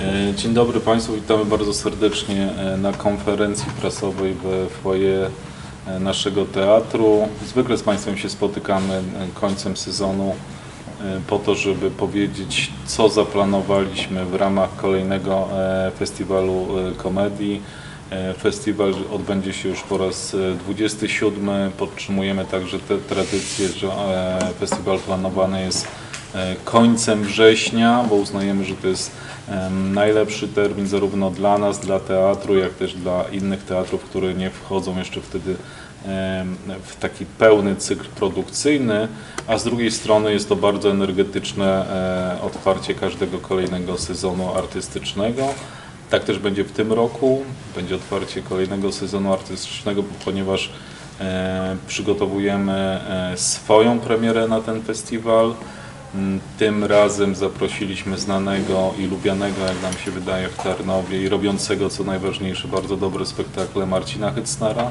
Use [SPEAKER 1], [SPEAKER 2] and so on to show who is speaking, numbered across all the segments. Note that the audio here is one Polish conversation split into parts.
[SPEAKER 1] E, Dzień dobry Państwu, witamy bardzo serdecznie e, na konferencji prasowej we foyer e, naszego teatru. Zwykle z Państwem się spotykamy końcem sezonu po to, żeby powiedzieć, co zaplanowaliśmy w ramach kolejnego festiwalu komedii. Festiwal odbędzie się już po raz e, 27. Podtrzymujemy także tę tradycję, że festiwal planowany jest końcem września, bo uznajemy, że to jest najlepszy termin zarówno dla nas, dla teatru, jak też dla innych teatrów, które nie wchodzą jeszcze wtedy w taki pełny cykl produkcyjny, a z drugiej strony jest to bardzo energetyczne e, otwarcie każdego kolejnego sezonu artystycznego. Tak też będzie w tym roku. Będzie otwarcie kolejnego sezonu artystycznego, ponieważ e, przygotowujemy e, swoją premierę na ten festiwal. Mm, Tym razem zaprosiliśmy znanego i lubianego, jak nam się wydaje, w Tarnowie i robiącego, co najważniejsze, bardzo dobre spektakle Marcina Hycnara.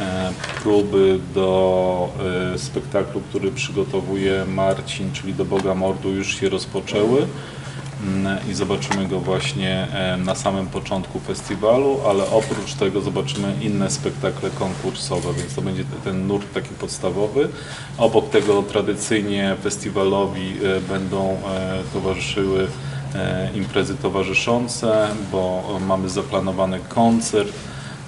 [SPEAKER 1] E, Próby do e, spektaklu, który przygotowuje Marcin, czyli do Boga Mordu, już się rozpoczęły i zobaczymy go właśnie e, na samym początku festiwalu, ale oprócz tego zobaczymy inne spektakle konkursowe, więc to będzie ten nurt taki podstawowy. Obok tego tradycyjnie festiwalowi e, będą e, towarzyszyły imprezy towarzyszące, bo mamy zaplanowany koncert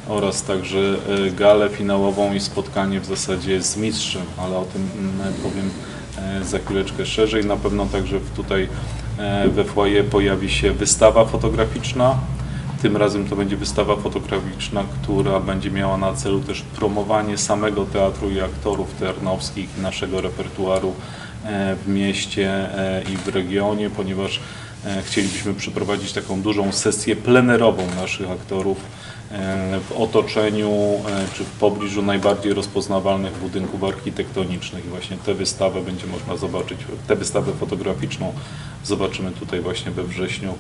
[SPEAKER 1] oraz także galę finałową i spotkanie w zasadzie z mistrzem, ale o tym mm, powiem za chwileczkę szerzej. Na pewno także tutaj we foyer pojawi się wystawa fotograficzna. Tym razem to będzie wystawa fotograficzna, która będzie miała na celu też promowanie samego teatru i aktorów tearnowskich i naszego repertuaru e, w mieście e, i w regionie, ponieważ e, chcielibyśmy przeprowadzić taką dużą sesję plenerową naszych aktorów e, w otoczeniu e, czy w pobliżu najbardziej rozpoznawalnych budynków architektonicznych i właśnie tę wystawę będzie można zobaczyć, tę wystawę fotograficzną zobaczymy tutaj właśnie we wrześniu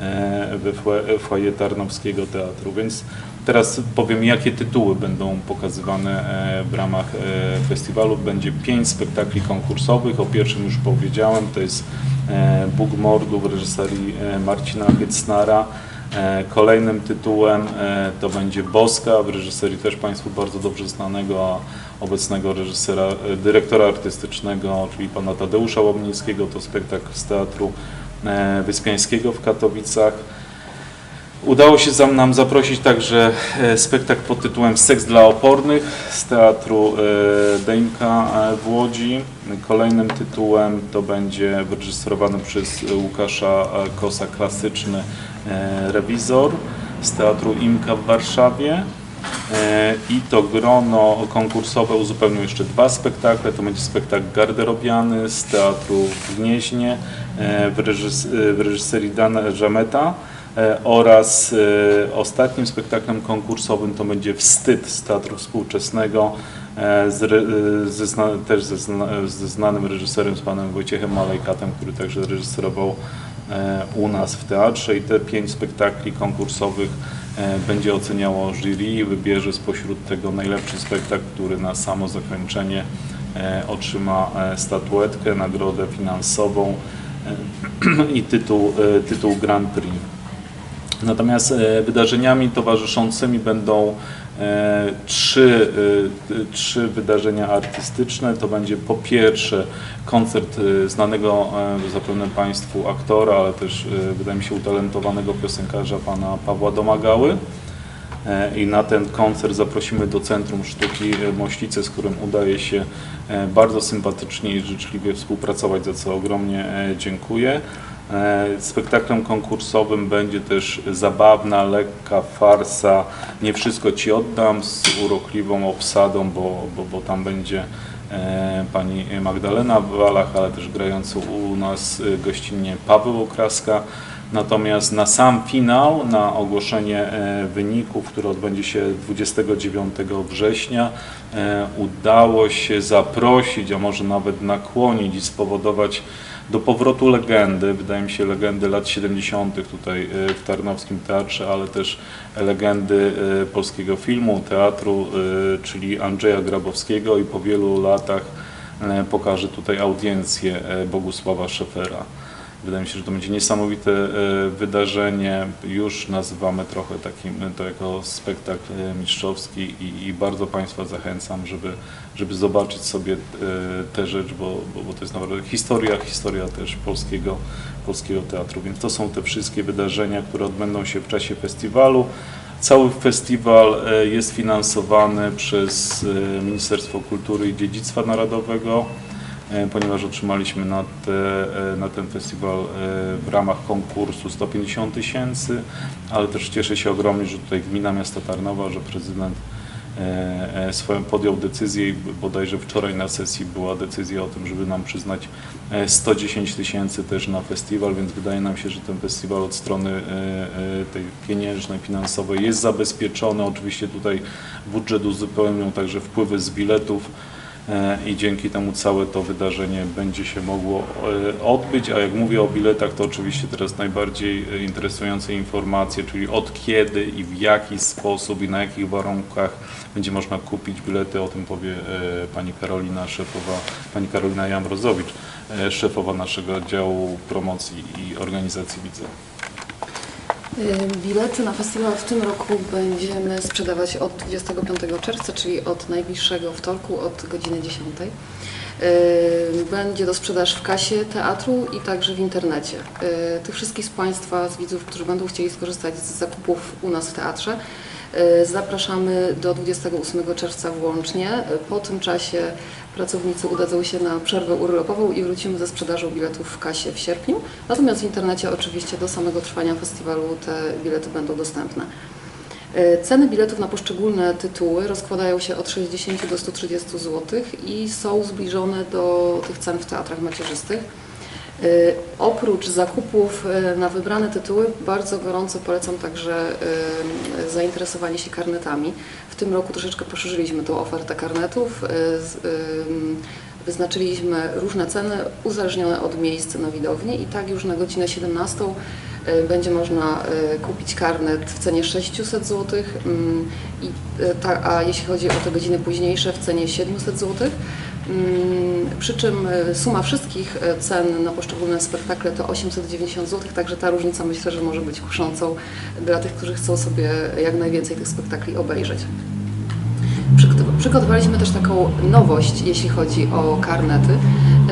[SPEAKER 1] e, we fo- foyer Tarnowskiego Teatru. Więc teraz powiem, jakie tytuły będą pokazywane e, w ramach e, festiwalu. Będzie pięć spektakli konkursowych. O pierwszym już powiedziałem, to jest e, Bóg w reżyserii e, Marcina Hycnara. E, Kolejnym tytułem e, to będzie Boska w reżyserii też Państwu bardzo dobrze znanego, a obecnego reżysera, e, dyrektora artystycznego, czyli pana Tadeusza Łomnickiego. To spektakl z Teatru Wyspiańskiego w Katowicach. Udało się zam- nam zaprosić także spektakl pod tytułem Seks dla opornych z Teatru Deńka w Łodzi. Kolejnym tytułem to będzie wyreżyserowany przez Łukasza Kosa klasyczny Rewizor z Teatru Imka w Warszawie. E, I to grono konkursowe uzupełnią jeszcze dwa spektakle. To będzie spektakl garderobiany z Teatru w Gnieźnie e, w, reżys- e, w reżyserii Dana Żameta e, oraz e, ostatnim spektaklem konkursowym to będzie Wstyd z Teatru Współczesnego e, z, e, ze też ze, zna, ze znanym reżyserem, z panem Wojciechem Malejkatem, który także reżyserował e, u nas w teatrze i te pięć spektakli konkursowych e, będzie oceniało jury i wybierze spośród tego najlepszy spektakl, który na samo zakończenie e, otrzyma e, statuetkę, nagrodę finansową e, i tytuł, e, tytuł Grand Prix. Natomiast e, wydarzeniami towarzyszącymi będą e, trzy, e, trzy wydarzenia artystyczne. To będzie po pierwsze koncert e, znanego e, zapewne Państwu aktora, ale też e, wydaje mi się utalentowanego piosenkarza pana Pawła Domagały. E, I na ten koncert zaprosimy do Centrum Sztuki e, Mościce, z którym udaje się e, bardzo sympatycznie i życzliwie współpracować, za co ogromnie e, dziękuję. E, Spektaklem konkursowym będzie też zabawna, lekka farsa Nie wszystko Ci oddam z urokliwą obsadą, bo, bo, bo tam będzie e, pani Magdalena Walach, ale też grający u nas e, gościnnie Paweł Okraska. Natomiast na sam finał, na ogłoszenie e, wyników, które odbędzie się 29 września, e, udało się zaprosić, a może nawet nakłonić i spowodować do powrotu legendy, wydaje mi się legendy lat 70. tutaj e, w Tarnowskim Teatrze, ale też legendy polskiego filmu, teatru, czyli Andrzeja Grabowskiego i po wielu latach pokaże tutaj audiencję Bogusława Szefera. Wydaje mi się, że to będzie niesamowite e, wydarzenie. Już nazywamy trochę takim to jako spektakl e, mistrzowski i, i bardzo Państwa zachęcam, żeby, żeby zobaczyć sobie e, tę rzecz, bo, bo, bo to jest naprawdę historia, historia też polskiego, polskiego teatru. Więc to są te wszystkie wydarzenia, które odbędą się w czasie festiwalu. Cały festiwal jest finansowany przez Ministerstwo Kultury i Dziedzictwa Narodowego, ponieważ otrzymaliśmy na, te, e, na ten festiwal e, w ramach konkursu 150 tysięcy, ale też cieszę się ogromnie, że tutaj Gmina Miasta Tarnowa, że prezydent e, e, swoją podjął decyzję i bodajże wczoraj na sesji była decyzja o tym, żeby nam przyznać e, 110 tysięcy też na festiwal, więc wydaje nam się, że ten festiwal od strony e, e, tej pieniężnej, finansowej jest zabezpieczony. Oczywiście tutaj budżet uzupełnią także wpływy z biletów e, i dzięki temu całe to wydarzenie będzie się mogło e, odbyć, a jak mówię o biletach, to oczywiście teraz najbardziej e, interesujące informacje, czyli od kiedy i w jaki sposób i na jakich warunkach będzie można kupić bilety, o tym powie e, pani Karolina szefowa, pani Karolina Jamrozowicz, e, szefowa naszego działu promocji i organizacji widzę.
[SPEAKER 2] Bilety na festiwal w tym roku będziemy sprzedawać od 25 czerwca, czyli od najbliższego wtorku, od godziny 10. Y, Będzie do sprzedaż w kasie teatru i także w internecie. Tych wszystkich z Państwa, z widzów, którzy będą chcieli skorzystać z zakupów u nas w teatrze, zapraszamy do 28 czerwca włącznie. Po tym czasie pracownicy udadzą się na przerwę urlopową i wrócimy ze sprzedażą biletów w kasie w sierpniu. Natomiast w internecie oczywiście do samego trwania festiwalu te bilety będą dostępne. E, Ceny biletów na poszczególne tytuły rozkładają się od 60 do 130 zł i są zbliżone do tych cen w teatrach macierzystych. E, Oprócz zakupów e, na wybrane tytuły bardzo gorąco polecam także e, zainteresowanie się karnetami. W tym roku troszeczkę poszerzyliśmy tą ofertę karnetów. Wyznaczyliśmy różne ceny uzależnione od miejsca na widowni i tak już na godzinę 17 e, będzie można kupić karnet w cenie 600 zł, a jeśli chodzi o te godziny późniejsze w cenie 700 zł. Mm, Przy czym e, suma wszystkich e, cen na poszczególne spektakle to 890 zł, także ta różnica myślę, że może być kuszącą dla tych, którzy chcą sobie jak najwięcej tych spektakli obejrzeć. Przygotow- Przygotowaliśmy też taką nowość, jeśli chodzi o karnety.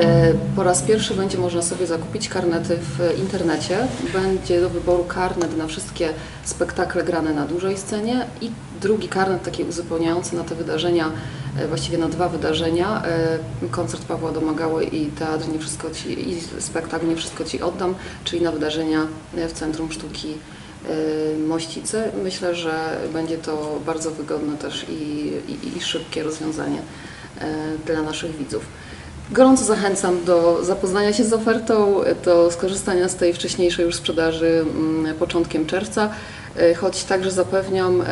[SPEAKER 2] E, Po raz pierwszy będzie można sobie zakupić karnety w internecie. Będzie do wyboru karnet na wszystkie spektakle grane na dużej scenie i drugi karnet taki uzupełniający na te wydarzenia, e, właściwie na dwa wydarzenia. e, Koncert Pawła Domagały i teatr Nie Wszystko Ci, i spektakl Nie Wszystko Ci Oddam, czyli na wydarzenia w Centrum Sztuki y, Mościcy. Myślę, że będzie to bardzo wygodne też i, i, i szybkie rozwiązanie y, dla naszych widzów. Gorąco zachęcam do zapoznania się z ofertą, do skorzystania z tej wcześniejszej już sprzedaży mm, początkiem czerwca, y, choć także zapewniam,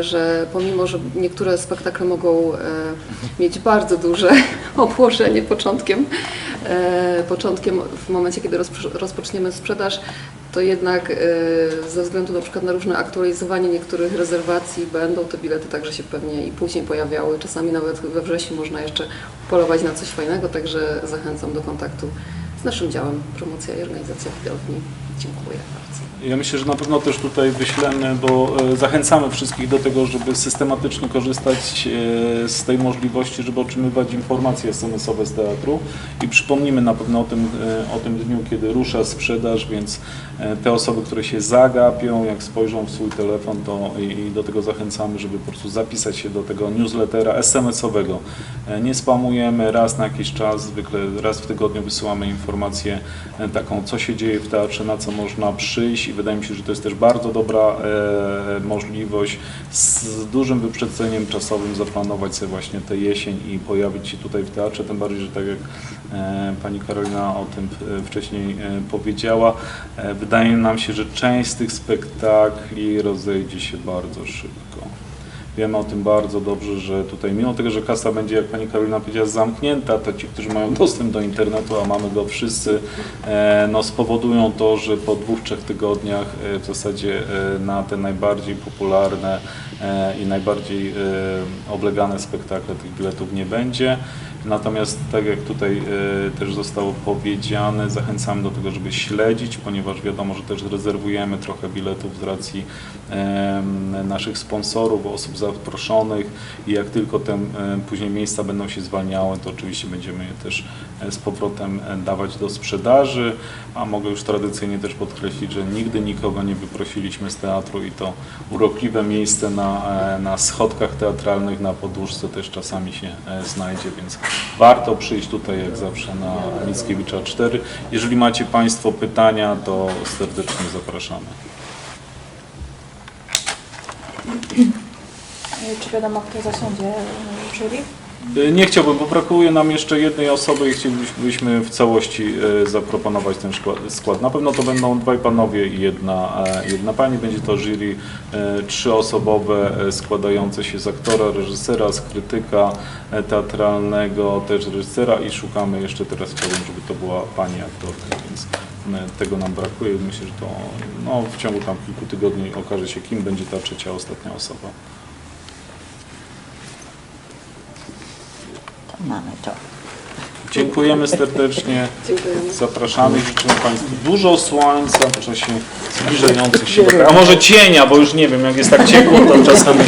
[SPEAKER 2] że pomimo, że niektóre spektakle mogą mieć bardzo duże obłożenie początkiem, początkiem w momencie, kiedy rozpo- rozpoczniemy sprzedaż, to jednak e, ze względu na przykład na różne aktualizowanie niektórych rezerwacji będą te bilety także się pewnie i później pojawiały. Czasami nawet we wrześniu można jeszcze polować na coś fajnego, także zachęcam do kontaktu z naszym działem Promocja i Organizacja Widowni. Dziękuję bardzo.
[SPEAKER 1] Ja myślę, że na pewno też tutaj wyślemy, bo e, zachęcamy wszystkich do tego, żeby systematycznie korzystać e, z tej możliwości, żeby otrzymywać informacje SMS-owe z teatru i przypomnimy na pewno o tym, e, o tym dniu, kiedy rusza sprzedaż, więc te osoby, które się zagapią, jak spojrzą w swój telefon, to i do tego zachęcamy, żeby po prostu zapisać się do tego newslettera SMS-owego. Nie spamujemy raz na jakiś czas, zwykle raz w tygodniu wysyłamy informację taką, co się dzieje w teatrze, na co można przyjść i wydaje mi się, że to jest też bardzo dobra e, możliwość z, dużym wyprzedzeniem czasowym zaplanować sobie właśnie tę jesień i pojawić się tutaj w teatrze, tym bardziej, że tak jak e, pani Karolina o tym e, wcześniej powiedziała, wydaje nam się, że część z tych spektakli rozejdzie się bardzo szybko. Wiemy o tym bardzo dobrze, że tutaj mimo tego, że kasa będzie, jak Pani Karolina powiedziała, zamknięta, to ci, którzy mają dostęp do internetu, a mamy go wszyscy, e, no spowodują to, że po dwóch, trzech tygodniach e, w zasadzie e, na te najbardziej popularne i najbardziej oblegane spektakle tych biletów nie będzie. Natomiast tak jak tutaj e, też zostało powiedziane, zachęcamy do tego, żeby śledzić, ponieważ wiadomo, że też rezerwujemy trochę biletów z racji naszych sponsorów, osób zaproszonych i jak tylko te później miejsca będą się zwalniały, to oczywiście będziemy je też z powrotem e, dawać do sprzedaży, a mogę już tradycyjnie też podkreślić, że nigdy nikogo nie wyprosiliśmy z teatru i to urokliwe miejsce na, e, na schodkach teatralnych, na podłóżce też czasami się e, znajdzie, więc warto przyjść tutaj jak zawsze na Mickiewicza 4. Jeżeli macie Państwo pytania, to serdecznie zapraszamy.
[SPEAKER 3] Czy wiadomo, kto zasiądzie jury?
[SPEAKER 1] E, Nie chciałbym, bo brakuje nam jeszcze jednej osoby i chcielibyśmy w całości e, zaproponować ten skład. Na pewno to będą dwaj panowie i jedna, e, jedna pani. Będzie to jury e, trzyosobowe e, składające się z aktora, reżysera, z krytyka teatralnego, też reżysera i szukamy jeszcze teraz chciałbym, żeby to była pani aktorka, więc tego nam brakuje. Myślę, że to no, w ciągu tam kilku tygodni okaże się, kim będzie ta trzecia, ostatnia osoba.
[SPEAKER 4] Mamy to.
[SPEAKER 1] Dziękujemy serdecznie.
[SPEAKER 2] Dziękujemy.
[SPEAKER 1] Zapraszamy i życzymy Państwu dużo słońca w czasie zbliżających się, a może cienia, bo już nie wiem, jak jest tak ciepło, to czasami